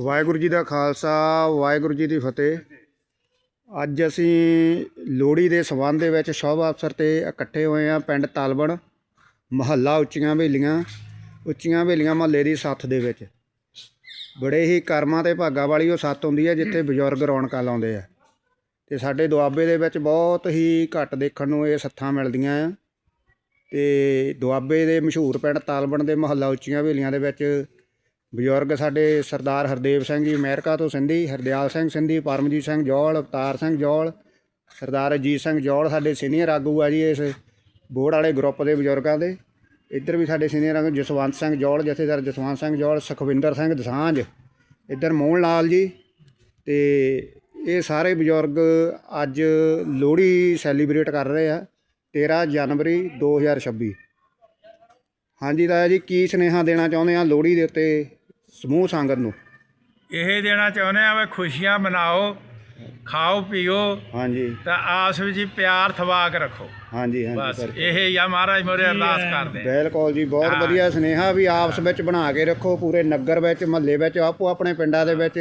ਵਾਹਿਗੁਰੂ ਜੀ ਦਾ ਖਾਲਸਾ, ਵਾਹਿਗੁਰੂ ਜੀ ਦੀ ਫਤਿਹ। ਅੱਜ ਅਸੀਂ ਲੋਹੜੀ ਦੇ ਸਬੰਧ ਦੇ ਵਿੱਚ ਸ਼ੁਭ ਅਵਸਰ ਤੇ ਇਕੱਠੇ ਹੋਏ ਆ ਪਿੰਡ ਤਾਲਬਣ ਮਹੱਲਾ ਉੱਚੀਆਂ ਹਵੇਲੀਆਂ ਉੱਚੀਆਂ ਹਵੇਲੀਆਂ ਮਹੱਲੇ ਦੀ ਸੱਥ ਦੇ ਵਿੱਚ। ਬੜੇ ਹੀ ਕਰਮਾਂ ਤੇ ਭਾਗਾਂ ਵਾਲੀ ਉਹ ਸੱਥ ਹੁੰਦੀ ਹੈ ਜਿੱਥੇ ਬਜ਼ੁਰਗ ਰੌਣਕਾਂ ਲਾਉਂਦੇ ਆ। ਤੇ ਸਾਡੇ ਦੁਆਬੇ ਦੇ ਵਿੱਚ ਬਹੁਤ ਹੀ ਘੱਟ ਦੇਖਣ ਨੂੰ ਇਹ ਸੱਥਾਂ ਮਿਲਦੀਆਂ ਆ। ਤੇ ਦੁਆਬੇ ਦੇ ਮਸ਼ਹੂਰ ਪਿੰਡ ਤਾਲਬਣ ਦੇ ਮਹੱਲਾ ਉੱਚੀਆਂ ਹਵੇਲੀਆਂ ਦੇ ਵਿੱਚ ਬਜ਼ੁਰਗ ਸਾਡੇ ਸਰਦਾਰ ਹਰਦੇਵ ਸਿੰਘ ਜੀ ਅਮਰੀਕਾ ਤੋਂ ਸਿੰਧੀ, ਹਰਦਿਆਲ ਸਿੰਘ ਸਿੰਧੀ, ਪਰਮਜੀਤ ਸਿੰਘ ਜੋਲ, ਅਵਤਾਰ ਸਿੰਘ ਜੋਲ, ਸਰਦਾਰ ਅਜੀਤ ਸਿੰਘ ਜੋਲ ਸਾਡੇ ਸੀਨੀਅਰ ਆਗੂ ਆ ਜੀ ਇਸ ਬੋਰਡ ਵਾਲੇ ਗਰੁੱਪ ਦੇ ਬਜ਼ੁਰਗਾਂ ਦੇ। ਇੱਧਰ ਵੀ ਸਾਡੇ ਸੀਨੀਅਰ ਆਗੂ ਜਸਵੰਤ ਸਿੰਘ ਜੋਲ, ਜਥੇਦਾਰ ਜਸਵੰਤ ਸਿੰਘ ਜੋਲ, ਸੁਖਵਿੰਦਰ ਸਿੰਘ ਦਸਾਂਝ, ਇੱਧਰ ਮੋਹਨ ਲਾਲ ਜੀ ਤੇ ਇਹ ਸਾਰੇ ਬਜ਼ੁਰਗ ਅੱਜ ਲੋਹੜੀ ਸੈਲੀਬ੍ਰੇਟ ਕਰ ਰਹੇ ਆ 13 ਜਨਵਰੀ 2026 ਹਾਂਜੀ ਤਾਇਆ ਜੀ, ਕੀ ਸੁਨੇਹਾ ਦੇਣਾ ਚਾਹੁੰਦੇ ਆ ਲੋਹੜੀ ਦੇ ਉੱਤੇ ਸਮੂਹ ਸੰਗਤ ਨੂੰ। ਇਹ ਦੇਣਾ ਚਾਹੁੰਦੇ ਆ ਵੀ ਖੁਸ਼ੀਆਂ ਮਨਾਓ ਖਾਓ ਪੀਓ। ਹਾਂਜੀ। ਤਾਂ ਆਸ ਵਿੱਚ ਹੀ ਪਿਆਰ ਥਵਾ ਕੇ ਰੱਖੋ। ਹਾਂਜੀ ਬਸ ਹਾਂਜੀ ਇਹ ਹੀ ਆ ਮਹਾਰਾਜ ਮੋਰੇ ਅਰਦਾਸ ਕਰਦੇ ਆ। ਬਿਲਕੁਲ ਜੀ ਬਹੁਤ ਵਧੀਆ ਸੁਨੇਹਾ ਵੀ ਆਪਸ ਵਿੱਚ ਬਣਾ ਕੇ ਰੱਖੋ ਪੂਰੇ ਨਗਰ ਵਿੱਚ ਮਹੱਲੇ ਵਿੱਚ ਆਪੋ ਆਪਣੇ ਪਿੰਡਾਂ ਦੇ ਵਿੱਚ।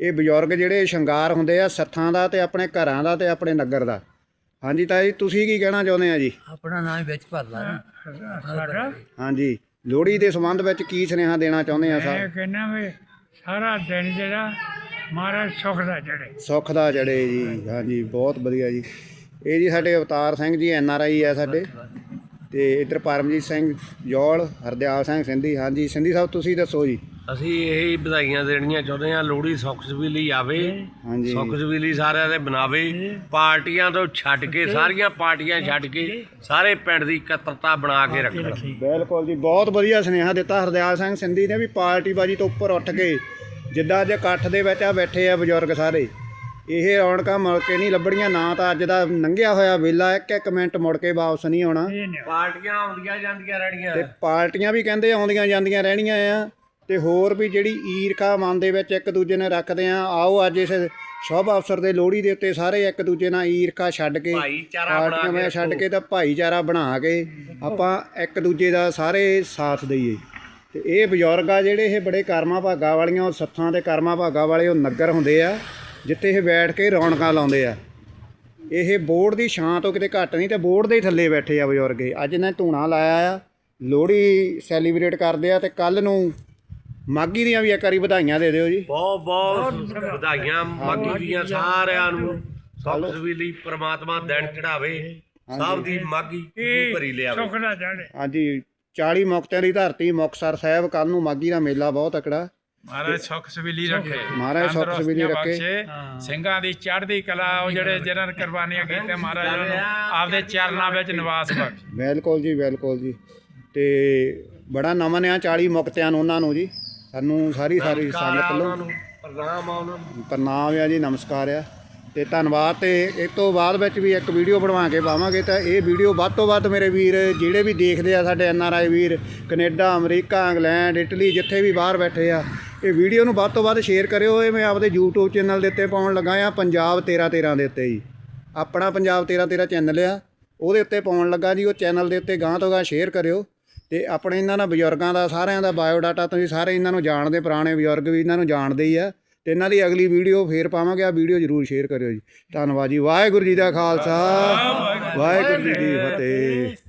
ਇਹ ਬਜ਼ੁਰਗ ਜਿਹੜੇ ਸ਼ਿੰਗਾਰ ਹੁੰਦੇ ਆ ਸੱਥਾਂ ਦਾ ਤੇ ਆਪਣੇ ਘਰਾਂ ਦਾ ਤੇ ਆਪਣੇ ਨਗਰ ਦਾ। ਹਾਂਜੀ ਜੀ ਤੁਸੀਂ ਕੀ ਕਹਿਣਾ ਚਾਹੁੰਦੇ ਆ ਜੀ? ਆਪਣਾ ਨਾਮ ਵਿੱਚ ਭਰ ਲਾ ਨਾ ਸਾਡਾ? ਹਾਂਜੀ। ਲੋਹੜੀ ਦੇ ਸੰਬੰਧ ਵਿੱਚ ਕੀ ਸੁਨੇਹਾ ਦੇਣਾ ਚਾਹੁੰਦੇ ਆ ਮੈਂ ਸਰ ਕਹਿੰਦਾ ਵੀ ਸਾਰਾ ਦਿਨ ਜਿਹੜਾ ਮਹਾਰਾਜ ਸੁਖ ਦਾ ਜੜੇ ਸੁੱਖ ਦਾ ਜੜੇ ਜੀ। ਹਾਂਜੀ ਬਹੁਤ ਵਧੀਆ ਜੀ। ਇਹ ਜੀ ਸਾਡੇ ਅਵਤਾਰ ਸਿੰਘ ਜੀ ਐਨ ਆਰ ਆਈ ਆ ਸਾਡੇ। ਤੇ ਇੱਧਰ ਪਰਮਜੀਤ ਸਿੰਘ ਜੌਲ ਹਰਦਿਆਲ ਸਿੰਘ ਸਿੰਧੀ। ਹਾਂਜੀ ਸਿੰਧੀ ਸਾਹਿਬ ਤੁਸੀਂ ਦੱਸੋ ਜੀ। ਅਸੀਂ ਇਹ ਵਧਾਈਆਂ ਦੇਣੀਆਂ ਚਾਹੁੰਦੇ ਹਾਂ ਲੋਹੜੀ ਸੁੱਖ ਸਬੀਲੀ ਆਵੇ ਹਾਂਜੀ। ਸੁੱਖ ਸਬੀਲੀ ਸਾਰਿਆਂ ਦੇ ਬਣਾਵੇ ਪਾਰਟੀਆਂ ਤੋਂ ਛੱਡ ਕੇ ਸਾਰੀਆਂ ਪਾਰਟੀਆਂ ਛੱਡ ਕੇ ਸਾਰੇ ਪਿੰਡ ਦੀ ਇਕੱਤਰਤਾ ਬਣਾ ਕੇ ਰੱਖਣ। ਬਿਲਕੁਲ ਜੀ ਬਹੁਤ ਵਧੀਆ ਸੁਨੇਹਾ ਦਿੱਤਾ ਹਰਦਿਆਲ ਸਿੰਘ ਸਿੰਧੀ ਨੇ ਵੀ ਪਾਰਟੀ ਬਾਜੀ ਤੋਂ ਉੱਪਰ ਉੱਠ ਕੇ ਜਿੱਦਾਂ ਅੱਜ ਇਕੱਠ ਦੇ ਵਿੱਚ ਆ ਬੈਠੇ ਆ ਬਜ਼ੁਰਗ ਸਾਰੇ। ਇਹ ਰੌਣਕਾਂ ਮੁੜ ਕੇ ਨਹੀਂ ਲੱਭਣੀਆਂ ਨਾ ਤਾਂ ਅੱਜ ਦਾ ਲੰਘਿਆ ਹੋਇਆ ਵੇਲਾ ਇੱਕ ਇੱਕ ਮਿੰਟ ਮੁੜ ਕੇ ਵਾਪਸ ਨਹੀਂ ਆਉਣਾ। ਪਾਰਟੀਆਂ ਆਉਂਦੀਆਂ ਜਾਂਦੀਆਂ ਰਹਿਣੀਆਂ। ਤੇ ਪਾਰਟੀਆਂ ਵੀ ਕਹਿੰਦੇ ਆਉਂਦੀਆਂ ਜਾਂਦੀਆਂ ਰਹਿਣੀਆਂ ਆ। ਤੇ ਹੋਰ ਵੀ ਜਿਹੜੀ ਈਰਖਾ ਮਨ ਦੇ ਵਿੱਚ ਇੱਕ ਦੂਜੇ ਨੇ ਰੱਖਦੇ ਆ ਆਓ ਅੱਜ ਇਸ ਸ਼ੁਭ ਅਵਸਰ ਦੇ ਲੋਹੜੀ ਦੇ ਉੱਤੇ ਸਾਰੇ ਇੱਕ ਦੂਜੇ ਨਾਲ ਈਰਖਾ ਛੱਡ ਕੇ ਭਾਈਚਾਰਾ ਬਣਾ ਪਾਰਟੀਆਂ ਕੇ ਵਿੱਚ ਛੱਡ ਕੇ ਤਾਂ ਭਾਈਚਾਰਾ ਬਣਾ ਕੇ ਆਪਾਂ ਇੱਕ ਦੂਜੇ ਦਾ ਸਾਰੇ ਸਾਥ ਦਈਏ। ਤੇ ਇਹ ਬਜ਼ੁਰਗ ਆ ਜਿਹੜੇ ਇਹ ਬੜੇ ਕਰਮਾਂ ਭਾਗਾ ਵਾਲੀਆਂ ਉਹ ਸੱਥਾਂ ਤੇ ਕਰਮਾਂ ਭਾਗਾ ਵਾਲੇ ਉਹ ਨਗਰ ਹੁੰਦੇ ਆ ਜਿੱਥੇ ਇਹ ਬੈਠ ਕੇ ਰੌਣਕਾਂ ਲਾਉਂਦੇ ਆ। ਇਹ ਬੋਰਡ ਦੀ ਛਾਂ ਤੋਂ ਕਿਤੇ ਘੱਟ ਨਹੀਂ ਤੇ ਬੋਰਡ ਦੇ ਥੱਲੇ ਬੈਠੇ ਆ ਬਜ਼ੁਰਗ। ਅੱਜ ਇਹਨਾਂ ਧੂਣਾ ਲਾਇਆ ਆ ਲੋਹੜੀ ਸੈਲੀਬ੍ਰੇਟ ਕਰਦੇ ਆ ਤੇ ਕੱਲ ਨੂੰ ਮਾਗੀ ਦੀਆਂ ਵੀ ਇੱਕ ਵਾਰੀ ਵਧਾਈਆਂ ਦੇ ਦਿਓ ਜੀ। ਬਹੁਤ ਬਹੁਤ ਵਧਾਈਆਂ ਮਾਗੀ ਦੀਆਂ ਸਾਰਿਆਂ ਨੂੰ। ਸੁੱਖ ਸਬੀਲੀ ਪ੍ਰਮਾਤਮਾ ਦਿਨ ਚੜਾਵੇ ਸਭ ਦੀ ਮਾਗੀ ਭਰੀ ਲਿਆਵੇ। ਸੁਖ ਦਾ ਜੜੇ ਹਾਂਜੀ 40 ਮੁਕਤਿਆਂ ਦੀ ਧਰਤੀ ਮੁਕਤਸਰ ਸਾਹਿਬ ਕੱਲ ਨੂੰ ਮਾਗੀ ਦਾ ਮੇਲਾ ਬਹੁਤ ਤਕੜਾ। ਮਹਾਰਾਜ ਸੁਖ ਸਬੀਲੀ ਰੱਖੇ। ਮਹਾਰਾਜ ਸੁੱਖ ਤੰਦਰੁਸਤੀਆਂ ਰੱਖੇ। ਸਿੰਘਾਂ ਦੀ ਚੜ੍ਹਦੀ ਕਲਾ ਉਹ ਜਿਹੜੇ ਜਿਹਨਾਂ ਨੇ ਕੁਰਬਾਨੀਆਂ ਕੀਤੀਆਂ ਮਹਾਰਾਜ ਨੂੰ ਆਪਦੇ ਚਰਨਾਂ ਵਿੱਚ ਨਿਵਾਸ ਬਖਸ਼। ਬਿਲਕੁਲ ਜੀ ਬਿਲਕੁਲ ਜੀ। ਤੇ ਬੜਾ ਨਮਨ ਆ 40 ਮੁਕਤਿਆਂ ਨੂੰ ਉਹਨਾਂ ਨੂੰ ਜੀ। ਸਾਨੂੰ ਸਾਰੀ ਸਾਰੀ ਸੰਗਤ ਨੂੰ ਪ੍ਰਣਾਮ ਆ ਉਹਨਾਂ ਨੂੰ। ਪ੍ਰਣਾਮ ਆ ਜੀ ਨਮਸਕਾਰ ਆ। ਤੇ ਧੰਨਵਾਦ ਤੇ ਇਸ ਤੋਂ ਬਾਅਦ ਵਿੱਚ ਵੀ ਇੱਕ ਵੀਡੀਓ ਬਣਵਾ ਕੇ ਪਾਵਾਂਗੇ ਤਾਂ ਇਹ ਵੀਡੀਓ ਵੱਧ ਤੋਂ ਵੱਧ ਮੇਰੇ ਵੀਰ ਜਿਹੜੇ ਵੀ ਦੇਖਦੇ ਆ ਸਾਡੇ ਐਨ ਆਰ ਆਈ ਵੀਰ ਕੈਨੇਡਾ ਅਮਰੀਕਾ ਇੰਗਲੈਂਡ ਇਟਲੀ ਜਿੱਥੇ ਵੀ ਬਾਹਰ ਬੈਠੇ ਆ ਇਹ ਵੀਡੀਓ ਨੂੰ ਵੱਧ ਤੋਂ ਵੱਧ ਸ਼ੇਅਰ ਕਰਿਓ। ਇਹ ਮੈਂ ਆਪਦੇ YouTube ਚੈਨਲ ਦੇ ਉੱਤੇ ਪਾਉਣ ਲੱਗਾ ਆ ਪੰਜਾਬ 13 13 ਦੇ ਉੱਤੇ ਜੀ। ਆਪਣਾ ਪੰਜਾਬ 13 13 ਚੈਨਲ ਆ ਉਹਦੇ ਉੱਤੇ ਪਾਉਣ ਲੱਗਾ ਜੀ ਉਹ ਚੈਨਲ ਦੇ ਉੱਤੇ ਗਾਂ ਤੋਂ ਗਾਂ ਸ਼ੇਅਰ ਕਰਿਓ। ਤੇ ਆਪਣੇ ਇਹਨਾਂ ਦਾ ਬਜ਼ੁਰਗਾਂ ਦਾ ਸਾਰਿਆਂ ਦਾ ਬਾਇਓ ਡਾਟਾ ਤੁਸੀਂ ਸਾਰੇ ਇਹਨਾਂ ਨੂੰ ਜਾਣਦੇ ਪੁਰਾਣੇ ਬਜ਼ੁਰਗ ਵੀ ਇਹਨਾਂ ਨੂੰ ਜਾਣਦੇ ਹੀ ਆ। ਤੇ ਇਹਨਾਂ ਦੀ ਅਗਲੀ ਵੀਡੀਓ ਫੇਰ ਪਾਵਾਂਗੇ ਆ ਵੀਡੀਓ ਜਰੂਰ ਸ਼ੇਅਰ ਕਰਿਓ ਜੀ। ਧੰਨਵਾਦ ਜੀ। ਵਾਹਿਗੁਰੂ ਜੀ ਦਾ ਖਾਲਸਾ। ਵਾਹਿਗੁਰੂ ਜੀ ਦੀ ਫਤਿਹ।